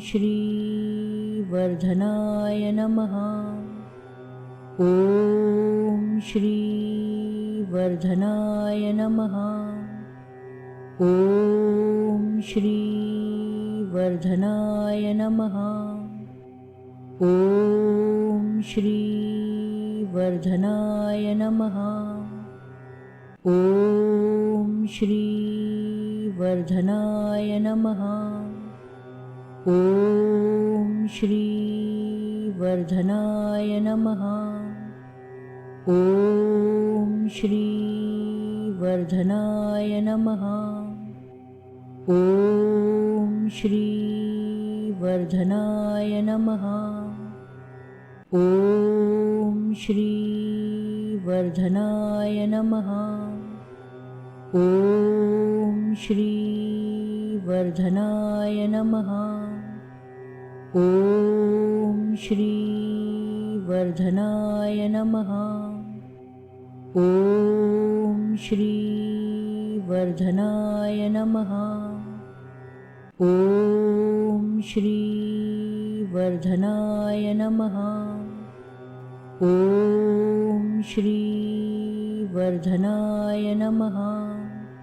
श्रीवर्धनाय नमः। ॐ श्रीवर्धनाय नमः। ॐ श्रीवर्धनाय नमः। ॐ श्रीवर्धनाय नमः। ॐ श्रीवर्धनाय नमः। ॐ श्रीवर्धनाय नमः। ॐ श्रीवर्धनाय नमः। ॐ श्रीवर्धनाय नमः। ॐ श्रीवर्धनाय नमः। ॐ श्रीवर्धनाय नमः। ॐ श्रीवर्धनाय नमः। ॐ श्रीवर्धनाय नमः। ॐ श्रीवर्धनाय नमः। ॐ श्रीवर्धनाय नमः।